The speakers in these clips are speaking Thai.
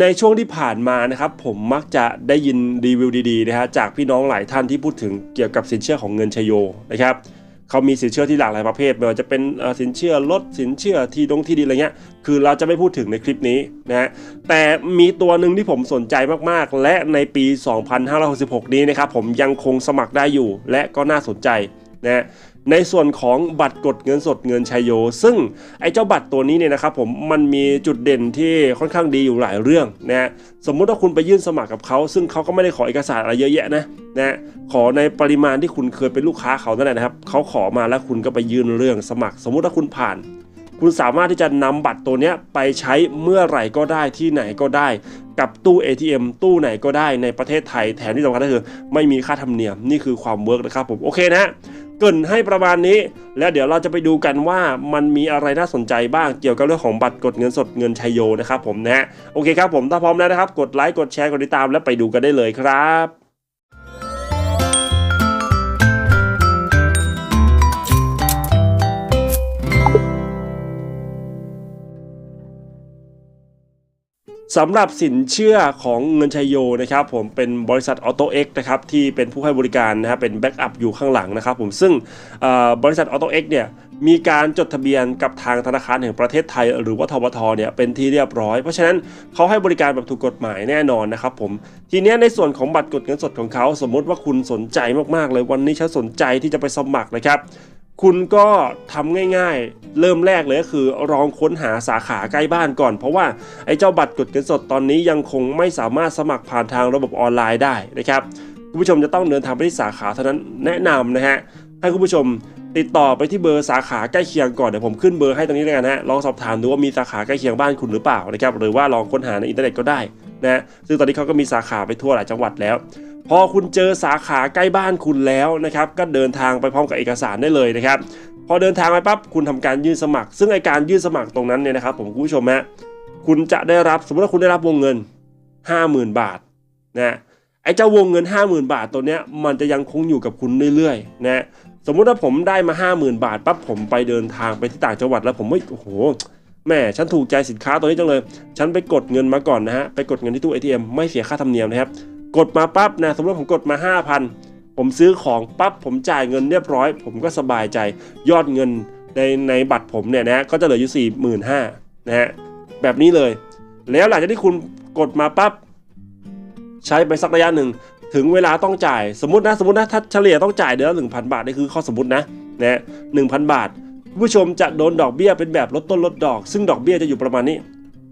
ในช่วงที่ผ่านมานะครับผมมักจะได้ยินรีวิวดีๆนะฮะจากพี่น้องหลายท่านที่พูดถึงเกี่ยวกับสินเชื่อของเงินชโยนะครับเขามีสินเชื่อที่หลากหลายประเภทไม่ว่าจะเป็นสินเชื่อรถสินเชื่อที่ดงที่ดินอะไรเงี้ยคือเราจะไม่พูดถึงในคลิปนี้นะฮะแต่มีตัวหนึ่งที่ผมสนใจมากๆ และในปี 2566 นี้นะครับผมยังคงสมัครได้อยู่และก็น่าสนใจนะฮะ ในส่วนของบัตรกดเงินสดเงินชัยโย ซึ่งไอ้เจ้าบัตรตัวนี้เนี่ยนะครับผมมันมีจุดเด่นที่ค่อนข้างดีอยู่หลายเรื่องนะฮะสมมุติว่าคุณไปยื่นสมัครกับเขา ซึ่งเขาก็ไม่ได้ขอเอกสารอะไรเยอะแยะนะนะฮะขอในปริมาณที่คุณเคยเป็นลูกค้าเขานั่นแหละนะครับเขาขอมาแล้วคุณก็ไปยื่นเรื่องสมัคร สมมุติว่าคุณผ่าน คุณสามารถที่จะนำบัตรตัวนี้ไปใช้เมื่อไหร่ก็ได้ที่ไหนก็ได้ กับตู้ ATM ตู้ไหนก็ได้ในประเทศไทยแถมที่สำคัญก็คือ ไม่มีค่าธรรมเนียมนี่คือความเวิร์กนะครับผมโอเคนะ กินให้ประมาณนี้ แล้วเดี๋ยวเราจะไปดูกันว่ามันมีอะไรน่าสนใจบ้างเกี่ยวกับเรื่องของบัตรกดเงินสดเงินชัยโยนะครับผมนะฮะโอเคครับผมถ้าพร้อมแล้วนะครับ กดไลค์กดแชร์กดติดตามแล้วไปดูกันได้เลยครับ สำหรับสินเชื่อของเงินชัยโยนะครับผมเป็นบริษัทออโตเอ็กนะครับที่เป็นผู้ให้บริการนะครับเป็นแบ็กอัพอยู่ข้างหลังนะครับผมซึ่งบริษัทออโตเอ็กเนี่ยมีการจดทะเบียนกับทางธนาคารแห่งประเทศไทย หรือว่าทบทเนี่ยเป็นที่เรียบร้อย เพราะฉะนั้นเขาให้บริการแบบถูกกฎหมายแน่นอนนะครับผมทีนี้ในส่วนของบัตรกดเงินสดของเขาสมมติว่าคุณสนใจมากๆเลยวันนี้ฉันสนใจที่จะไปสมัครนะครับ คุณก็ทำง่ายๆ เริ่มแรกเลยก็คือลองค้นหาสาขาใกล้บ้านก่อน เพราะว่าไอ้เจ้าบัตรกดเงินสดตอนนี้ยังคงไม่สามารถสมัครผ่านทางระบบออนไลน์ได้นะครับคุณผู้ชมจะต้องเดินทางไปที่สาขาเท่านั้นแนะนำนะฮะให้คุณผู้ชมติดต่อไปที่เบอร์สาขาใกล้เคียงก่อนเดี๋ยวผมขึ้นเบอร์ให้ตรงนี้แล้วกันนะฮะลองสอบถามดูว่ามีสาขาใกล้เคียงบ้านคุณหรือเปล่านะครับหรือว่าลองค้นหาในอินเทอร์เน็ตก็ได้ นะซึ่งตอนนี้เขาก็มีสาขาไปทั่วหลายจังหวัดแล้ว พอคุณเจอสาขาใกล้บ้านคุณแล้วนะครับก็เดินทางไปพร้อมกับเอกสารได้เลยนะครับพอเดินทางไปปั๊บคุณทำการยื่นสมัคร ซึ่งไอการยื่นสมัครตรงนั้นเนี่ยนะครับผมคุณผู้ชมฮะคุณจะได้รับสมมติว่าคุณได้รับวงเงิน 50,000 บาทนะไอเจ้าวงเงิน 50,000 บาทตัวเนี้ยมันจะยังคงอยู่กับคุณเรื่อยๆนะสมมุติว่าผมได้มา 50,000 บาทปั๊บผมไปเดินทางไปที่ต่างจังหวัดแล้วผมไม่โอ้โห แม่ฉันถูกใจสินค้าตัวนี้จังเลย ฉันไปกดเงินมาก่อนนะฮะ ไปกดเงินที่ตู้ ATM ไม่เสียค่าธรรมเนียมนะครับ กดมาปั๊บนะ สมมติผมกดมา 5,000 ผมซื้อของปั๊บ ผมจ่ายเงินเรียบร้อย ผมก็สบายใจ ยอดเงินในในบัตรผมเนี่ยนะ ก็จะเหลืออยู่ 45,000นะฮะ แบบนี้เลย แล้วหลังจากที่คุณกดมาปั๊บ ใช้ไปสักระยะหนึ่ง ถึงเวลาต้องจ่าย สมมตินะ สมมตินะ ถ้าเฉลี่ยต้องจ่ายเดือนละหนึ่งพันบาท นี่คือข้อสมมตินะนะหนึ่งพันบาท ผู้ชมจะโดนดอกเบี้ยเป็นแบบลดต้นลดดอก ซึ่งดอกเบี้ยจะอยู่ประมาณนี้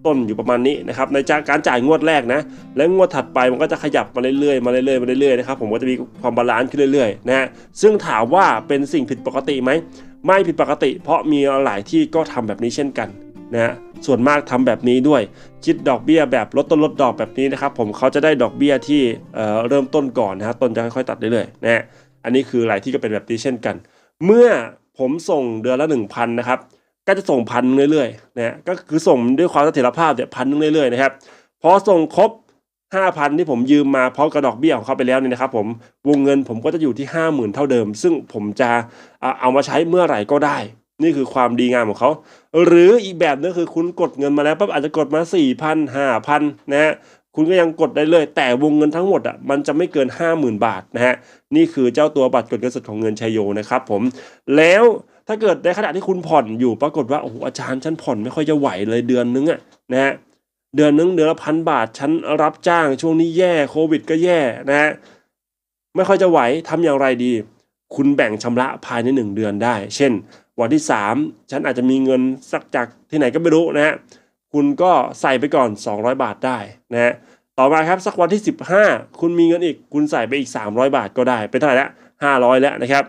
ต้นอยู่ประมาณนี้นะครับในจากการจ่ายงวดแรกนะ และงวดถัดไปมันก็จะขยับมาเรื่อยๆมาเรื่อยๆมาเรื่อยๆนะครับผมก็จะมีความบาลานซ์ขึ้นเรื่อยๆนะฮะซึ่งถามว่าเป็นสิ่งผิดปกติไหมไม่ผิดปกติ เพราะมีหลายที่ก็ทำแบบนี้เช่นกันนะฮะส่วนมากทำแบบนี้ด้วย คิดดอกเบี้ยแบบลดต้นลดดอกแบบนี้นะครับ ผมเขาจะได้ดอกเบี้ยที่เอ่อเริ่มต้นก่อนนะฮะต้นจะค่อยๆตัดเรื่อยๆนะฮะอันนี้คือหลายที่ก็เป็นแบบนี้เช่นกัน เมื่อ ผมส่งเดือนละ1,000นนะครับ ก็จะส่งพันเรื่อยๆนะก็คือส่งด้วยความเสถียรภาพเนี่ยพันเรื่อยๆนะครับพอส่งครบ5,000ที่ผมยืมมาพร้อมกับดอกเบี้ยของเขาไปแล้วเนี่ยนะครับ ผมวงเงินผมก็จะอยู่ที่50,000เท่าเดิม ซึ่งผมจะเอามาใช้เมื่อไหร่ก็ได้ นี่คือความดีงามของเขา หรืออีกแบบนึงคือคุณกดเงินมาแล้วปั๊บอาจจะกดมา4,000 5,000นะฮะ คุณก็ยังกดได้เลย แต่วงเงินทั้งหมดอะมันจะไม่เกิน 50,000 บาทนะฮะนี่คือเจ้าตัวบัตรกดเงินสดของเงินชัยโยนะครับผมแล้วถ้าเกิดในขณะที่คุณผ่อนอยู่ปรากฏว่าโอ้โหอาจารย์ฉันผ่อนไม่ค่อยจะไหวเลยเดือนนึงอะนะฮะเดือนนึงเดือนละพันบาทฉันรับจ้างช่วงนี้แย่โควิดก็แย่นะฮะไม่ค่อยจะไหวทำอย่างไรดี คุณแบ่งชำระภายในหนึ่งเดือนได้ เช่น วันที่ 3 ฉันอาจจะมีเงินสักจากที่ไหนก็ไม่รู้นะฮะ คุณก็ใส่ไปก่อน 200 บาทได้นะฮะต่อมาครับสักวันที่ 15 คุณมีเงินอีก คุณใส่ไปอีก 300 บาทก็ได้เป็นเท่าไหร่ละ500 แล้วนะครับ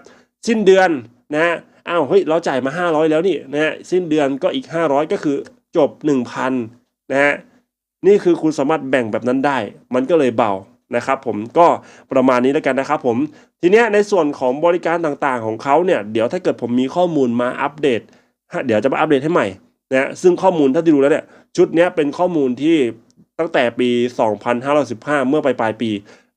สิ้นเดือนนะฮะอ้าวเฮ้ยเราจ่ายมา 500 แล้วนี่นะฮะสิ้นเดือนก็อีก 500 ก็คือจบ 1,000นะฮะนี่คือคุณสามารถแบ่งแบบนั้นได้ มันก็เลยเบานะครับผมก็ประมาณนี้แล้วกันนะครับผมทีเนี้ยในส่วนของบริการต่างๆของเขาเนี่ยเดี๋ยวถ้าเกิดผมมีข้อมูลมาอัปเดต เดี๋ยวจะมาอัปเดตให้ใหม่ นะซึ่งข้อมูลถ้าที่ดูแล้วเนี่ยชุดนี้เป็นข้อมูลที่ตั้งแต่ปี 2515 เมื่อปลายปลายปี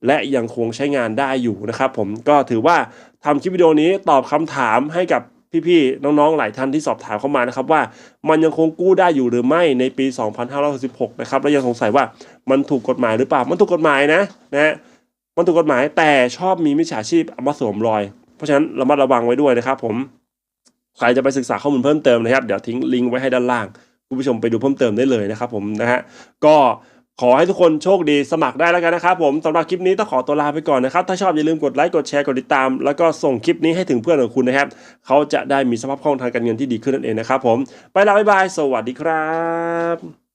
และยังคงใช้งานได้อยู่นะครับผมก็ถือว่าทำคลิปวิดีโอนี้ตอบคำถามให้กับพี่ๆน้องๆหลายท่านที่สอบถามเข้ามานะครับว่ามันยังคงกู้ได้อยู่หรือไม่ในปี 2566นะครับและยังสงสัยว่ามันถูกกฎหมายหรือเปล่า มันถูกกฎหมายนะนะฮะมันถูกกฎหมายแต่ชอบมีมิจฉาชีพเอามาสวมรอย เพราะฉะนั้นระมัดระวังไว้ด้วยนะครับผม ใครจะไปศึกษาข้อมูลเพิ่มเติมนะครับ เดี๋ยวทิ้งลิงก์ไว้ให้ด้านล่างคุณผู้ชมไปดูเพิ่มเติมได้เลยนะครับผมนะฮะก็ขอให้ทุกคนโชคดีสมัครได้แล้วกันนะครับผมสำหรับคลิปนี้ต้องขอตัวลาไปก่อนนะครับ ถ้าชอบอย่าลืมกดไลค์กดแชร์กดติดตาม แล้วก็ส่งคลิปนี้ให้ถึงเพื่อนของคุณนะครับ เขาจะได้มีสภาพคล่องทางการเงินที่ดีขึ้นนั่นเองนะครับผมไปแล้วบ๊ายบาย สวัสดีครับ